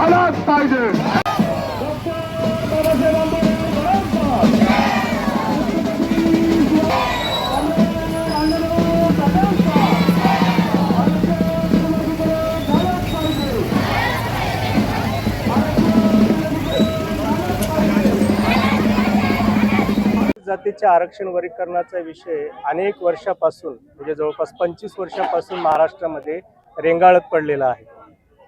पाहिजे. जातीच्या आरक्षण वर्गीकरणाचा विषय अनेक वर्षापासून म्हणजे जवळपास पंचवीस वर्षापासून महाराष्ट्रामध्ये रेंगाळत पडलेला आहे.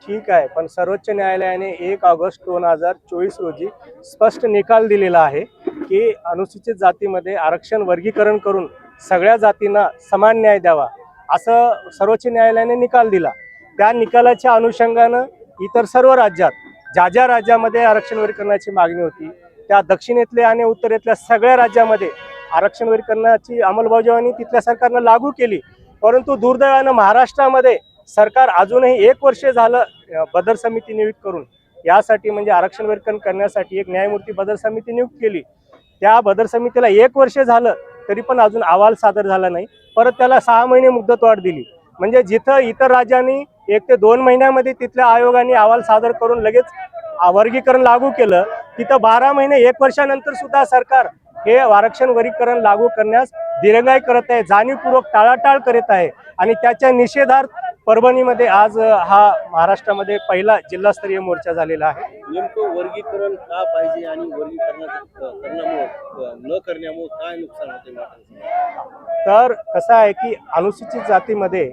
ठीक आहे पण सर्वोच्च न्यायालयाने एक ऑगस्ट दोन हजार चोवीस रोजी स्पष्ट निकाल दिलेला आहे की अनुसूचित जातीमध्ये आरक्षण वर्गीकरण करून सगळ्या जातींना समान न्याय द्यावा असं सर्वोच्च न्यायालयाने निकाल दिला. त्या निकालाच्या अनुषंगानं इतर सर्व राज्यात ज्या ज्या राज्यामध्ये आरक्षण वर्गीकरणाची मागणी होती त्या दक्षिणेतल्या आणि उत्तरेतल्या सगळ्या राज्यामध्ये आरक्षण वर्गीकरणाची अंमलबजावणी तिथल्या सरकारनं लागू केली. परंतु दुर्दैवानं महाराष्ट्रामध्ये सरकार अजूनही एक वर्ष झालं बदर समिती नियुक्त करून यासाठी म्हणजे आरक्षण वर्गीकरण करण्यासाठी एक न्यायमूर्ती बदर समिती नियुक्त केली. त्या बदर समितीला एक वर्ष झालं तरी पण अजून अहवाल सादर झाला नाही. परत त्याला सहा महिने मुदतवाढ दिली. म्हणजे जिथं इतर राज्यांनी एक ते दोन महिन्यामध्ये तिथल्या आयोगाने अहवाल सादर करून लगेच वर्गीकरण लागू केलं तिथं बारा महिने एक वर्षानंतर सुद्धा सरकार हे आरक्षण वर्गीकरण लागू करण्यास दिरंगाई करत आहे जाणीवपूर्वक टाळाटाळ करत आहे. आणि त्याच्या निषेधार्थ परभणीमध्ये आज हा महाराष्ट्रामध्ये पहिला जिल्हास्तरीय मोर्चा झालेला आहे. नेमकं वर्गीकरण का पाहिजे आणि वर्गीकरणाचं करण्यामुळं न करण्यामुळं काय नुकसान होते तर कसं आहे की अनुसूचित जातीमध्ये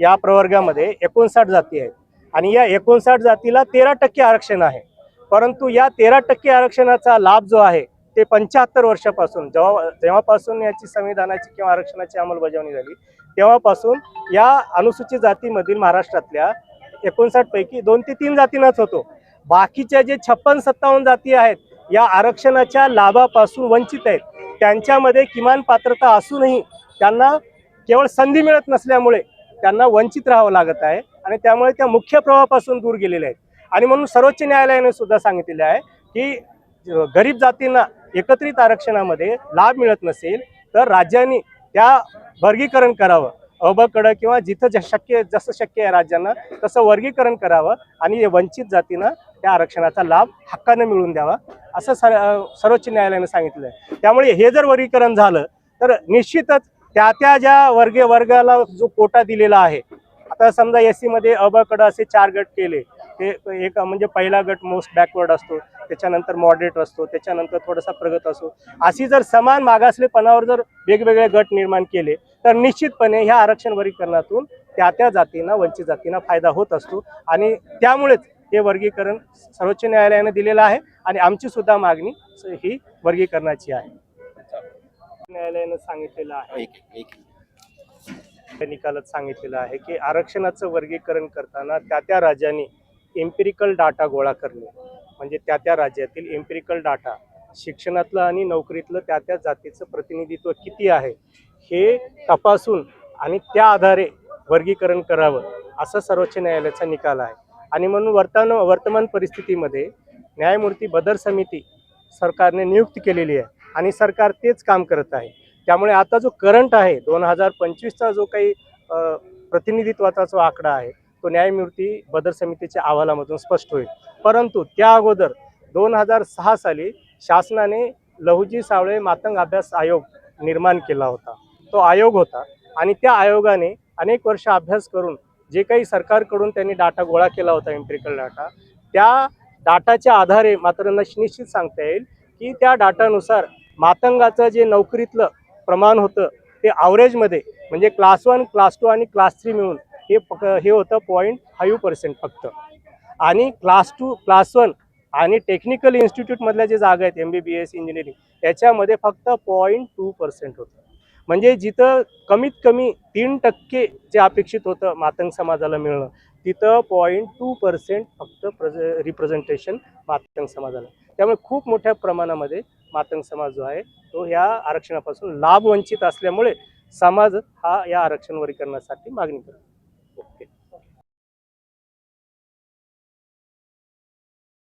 या प्रवर्गामध्ये एकोणसाठ जाती आहेत. आणि या एकोणसाठ जातीला तेरा टक्के आरक्षण आहे. परंतु या तेरा टक्के आरक्षणाचा लाभ जो आहे ते पंच्याहत्तर वर्षापासून जेव्हा जेव्हापासून याची संविधानाची किंवा आरक्षणाची अंमलबजावणी झाली तेव्हापासून या अनुसूचित जातीमधील महाराष्ट्रातल्या एकोणसाठपैकी दोन ते तीन जातींनाच होतो. बाकीच्या जे छप्पन सत्तावन्न जाती आहेत या आरक्षणाच्या लाभापासून वंचित आहेत. त्यांच्यामध्ये किमान पात्रता असूनही त्यांना केवळ संधी मिळत नसल्यामुळे त्यांना वंचित राहावं लागत आहे आणि त्यामुळे त्या मुख्य प्रवाहापासून दूर गेलेल्या आहेत. आणि म्हणून सर्वोच्च न्यायालयाने सुद्धा सांगितलेले आहे की गरीब जातींना एकत्रित आरक्षणामध्ये लाभ मिळत नसेल तर राज्यांनी त्या वर्गीकरण करावं. अबकडं किंवा जिथं ज- शक्य जसं शक्य आहे राज्यांना तसं वर्गीकरण करावं आणि वंचित जातीनं त्या आरक्षणाचा लाभ हक्कानं मिळवून द्यावा असं सर सर्वोच्च न्यायालयानं सांगितलं आहे त्यामुळे हे जर वर्गीकरण झालं तर निश्चितच त्या त्या ज्या वर्गीय वर्गाला जो कोटा दिलेला आहे आता समजा एस सीमध्ये अबकडं असे चार गट केले ते एक म्हणजे पहिला गट मोस्ट बॅकवर्ड असतो त्याच्यानंतर मॉडरेट असतो त्याच्यानंतर थोडासा प्रगत असतो अशी जर समान मागासलेपणावर जर वेगवेगळे गट निर्माण केले तर निश्चितपणे ह्या आरक्षण वर्गीकरणातून त्या त्या जातींना वंचित जातींना फायदा होत असतो. आणि त्यामुळेच हे वर्गीकरण सर्वोच्च न्यायालयाने दिलेलं आहे आणि आमची सुद्धा मागणी ही वर्गीकरणाची आहे. न्यायालयानं सांगितलेलं आहे. निकालात सांगितलेलं आहे की आरक्षणाचं वर्गीकरण करताना त्या त्या राज्यांनी एम्पिरिकल डाटा गोळा करणे म्हणजे त्या त्या राज्यातील एम्पिरिकल डाटा शिक्षणातलं आणि नोकरीतलं त्या त्या जातीचं प्रतिनिधित्व किती आहे हे तपासून आणि त्या आधारे वर्गीकरण करावं असं सर्वोच्च न्यायालयाचा निकाल आहे. आणि म्हणून वर्तमान वर्तमान परिस्थितीमध्ये न्यायमूर्ती बदर समिती सरकारने नियुक्त केलेली आहे आणि सरकार तेच काम करत आहे. त्यामुळे आता जो करंट आहे दोन हजार पंचवीसचा जो काही प्रतिनिधित्वाचा जो आकडा आहे तो न्यायमूर्ती बदर समितीच्या अहवालामधून स्पष्ट होईल. परंतु त्या अगोदर दोन हजार सहा साली शासनाने लहुजी सावळे मातंग अभ्यास आयोग निर्माण केला होता. तो आयोग होता आणि त्या आयोगाने अनेक वर्ष अभ्यास करून जे काही सरकारकडून त्यांनी डाटा गोळा केला होता एम्प्रिकल डाटा त्या डाटाच्या आधारे मात्र नश- निश्चित सांगता येईल की त्या डाटानुसार मातंगाचं जे नोकरीतलं प्रमाण होतं ते आवरेजमध्ये म्हणजे क्लास वन क्लास टू आणि क्लास थ्री मिळून हे पक हे होतं पॉईंट फाईव्ह पर्सेंट फक्त. आणि क्लास टू क्लास वन आणि टेक्निकल इन्स्टिट्यूटमधल्या जे जागा आहेत M B B S engineering याच्यामध्ये फक्त पॉईंट टू पर्सेंट होतं. म्हणजे जिथं कमीत कमी तीन टक्के जे अपेक्षित होतं मातंग समाजाला मिळणं तिथं पॉईंट टू पर्सेंट फक्त प्रज रिप्रेझेंटेशन मातंग समाजाला. त्यामुळे खूप मोठ्या प्रमाणामध्ये मातंग समाज जो आहे तो ह्या आरक्षणापासून लाभ वंचित असल्यामुळे समाज हा या आरक्षण वर्गीकरणासाठी मागणी करतो. porque